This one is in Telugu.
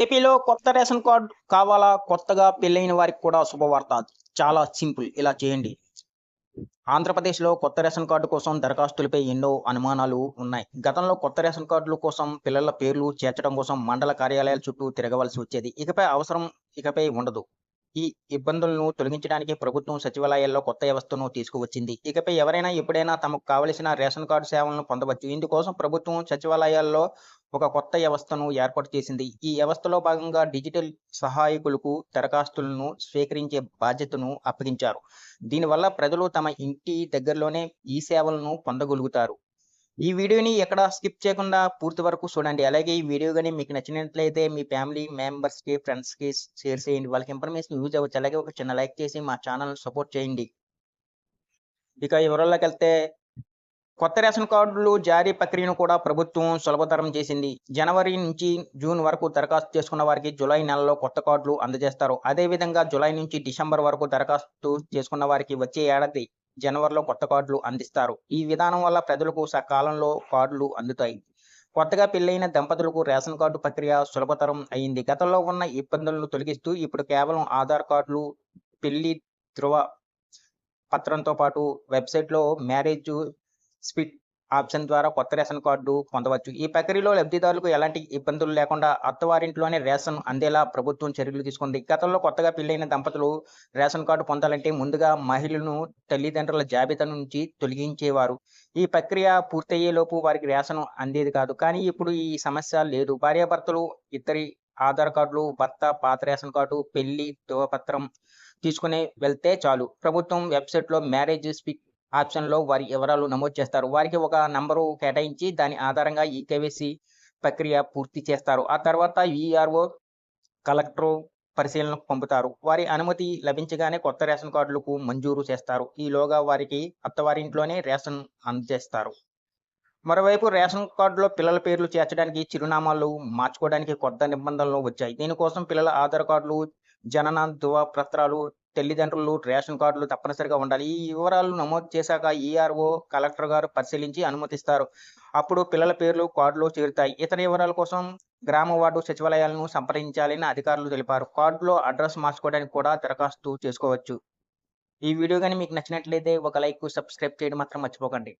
ఏపీలో కొత్త రేషన్ కార్డు కావాలా? కొత్తగా పెళ్ళైన వారికి కూడా శుభవార్త. చాలా సింపుల్. ఇలా చేయండి. ఆంధ్రప్రదేశ్లో కొత్త రేషన్ కార్డు కోసం దరఖాస్తులపై ఎన్నో అనుమానాలు ఉన్నాయి. గతంలో కొత్త రేషన్ కార్డుల కోసం పిల్లల పేర్లు చేర్చడం కోసం మండల కార్యాలయాల చుట్టూ తిరగవలసి వచ్చేది. ఇకపై అవసరం ఇకపై ఉండదు. ఈ ఇబ్బందులను తొలగించడానికి ప్రభుత్వం సచివాలయాల్లో కొత్త వ్యవస్థను తీసుకువచ్చింది. ఇకపై ఎవరైనా ఎప్పుడైనా తమకు కావలసిన రేషన్ కార్డు సేవలను పొందవచ్చు. ఇందుకోసం ప్రభుత్వం సచివాలయాల్లో ఒక కొత్త వ్యవస్థను ఏర్పాటు చేసింది. ఈ వ్యవస్థలో భాగంగా డిజిటల్ సహాయకులకు దరఖాస్తులను స్వీకరించే బాధ్యతను అప్పగించారు. దీనివల్ల ప్రజలు తమ ఇంటి దగ్గరలోనే ఈ సేవలను పొందగలుగుతారు. ఈ వీడియోని ఎక్కడ స్కిప్ చేయకుండా పూర్తి వరకు చూడండి. అలాగే ఈ వీడియో కానీ మీకు నచ్చినట్లయితే మీ ఫ్యామిలీ మెంబర్స్కి ఫ్రెండ్స్కి షేర్ చేయండి. వాళ్ళకి ఇన్ఫర్మేషన్ యూజ్ అవ్వచ్చు. అలాగే ఒక చిన్న లైక్ చేసి మా ఛానల్ సపోర్ట్ చేయండి. ఇక వివరాల్లోకి వెళ్తే కొత్త రేషన్ కార్డులు జారీ ప్రక్రియను కూడా ప్రభుత్వం సులభతరం చేసింది. జనవరి నుంచి జూన్ వరకు దరఖాస్తు చేసుకున్న వారికి జూలై నెలలో కొత్త కార్డులు అందజేస్తారు. అదేవిధంగా జూలై నుంచి డిసెంబర్ వరకు దరఖాస్తు చేసుకున్న వారికి వచ్చే ఏడాది జనవరిలో కొత్త కార్డులు అందిస్తారు. ఈ విధానం వల్ల ప్రజలకు సకాలంలో కార్డులు అందుతాయి. కొత్తగా పెళ్ళైన దంపతులకు రేషన్ కార్డు ప్రక్రియ సులభతరం అయింది. గతంలో ఉన్న ఇబ్బందులను తొలగిస్తూ ఇప్పుడు కేవలం ఆధార్ కార్డులు పెళ్ళి ధృవ పత్రంతో పాటు వెబ్సైట్లో మ్యారేజ్ స్పిట్ ఆప్షన్ ద్వారా కొత్త రేషన్ కార్డు పొందవచ్చు. ఈ ప్రక్రియలో లబ్ధిదారులకు ఎలాంటి ఇబ్బందులు లేకుండా అత్తవారింట్లోనే రేషన్ అందేలా ప్రభుత్వం చర్యలు తీసుకుంది. గతంలో కొత్తగా పెళ్ళైన దంపతులు రేషన్ కార్డు పొందాలంటే ముందుగా మహిళలను తల్లిదండ్రుల జాబితా నుంచి తొలగించేవారు. ఈ ప్రక్రియ పూర్తయ్యేలోపు వారికి రేషన్ అందేది కాదు. కానీ ఇప్పుడు ఈ సమస్య లేదు. భార్యాభర్తలు ఇద్దరి ఆధార్ కార్డులు భర్త పాత రేషన్ కార్డు పెళ్ళి ధృవపత్రం తీసుకుని వెళ్తే చాలు. ప్రభుత్వం వెబ్సైట్లో మ్యారేజ్ స్పిక్ ఆప్షన్లో వారి వివరాలు నమోదు చేస్తారు. వారికి ఒక నంబరు కేటాయించి దాని ఆధారంగా ఈ కేవైసీ ప్రక్రియ పూర్తి చేస్తారు. ఆ తర్వాత ఈఆర్ఓ కలెక్టర్ పరిశీలనకు పంపుతారు. వారి అనుమతి లభించగానే కొత్త రేషన్ కార్డులకు మంజూరు చేస్తారు. ఈలోగా వారికి అత్తవారింట్లోనే రేషన్ అందజేస్తారు మరోవైపు రేషన్ కార్డులో పిల్లల పేర్లు చేర్చడానికి చిరునామాలు మార్చుకోవడానికి కొత్త నిబంధనలు వచ్చాయి. దీనికోసం పిల్లల ఆధార్ కార్డులు జనన ధృవపత్రాలు తల్లిదండ్రులు రేషన్ కార్డులు తప్పనిసరిగా ఉండాలి. ఈ వివరాలు నమోదు చేశాక ఈఆర్ఓ కలెక్టర్ గారు పరిశీలించి అనుమతిస్తారు. అప్పుడు పిల్లల పేర్లు కార్డులో చేరుతాయి. ఇతర వివరాల కోసం గ్రామ వార్డు సచివాలయాలను సంప్రదించాలని అధికారులు తెలిపారు. కార్డులో అడ్రస్ మార్చుకోవడానికి కూడా దరఖాస్తు చేసుకోవచ్చు. ఈ వీడియో కానీ మీకు నచ్చినట్లయితే ఒక లైక్ సబ్స్క్రైబ్ చేయడం మాత్రం మర్చిపోకండి.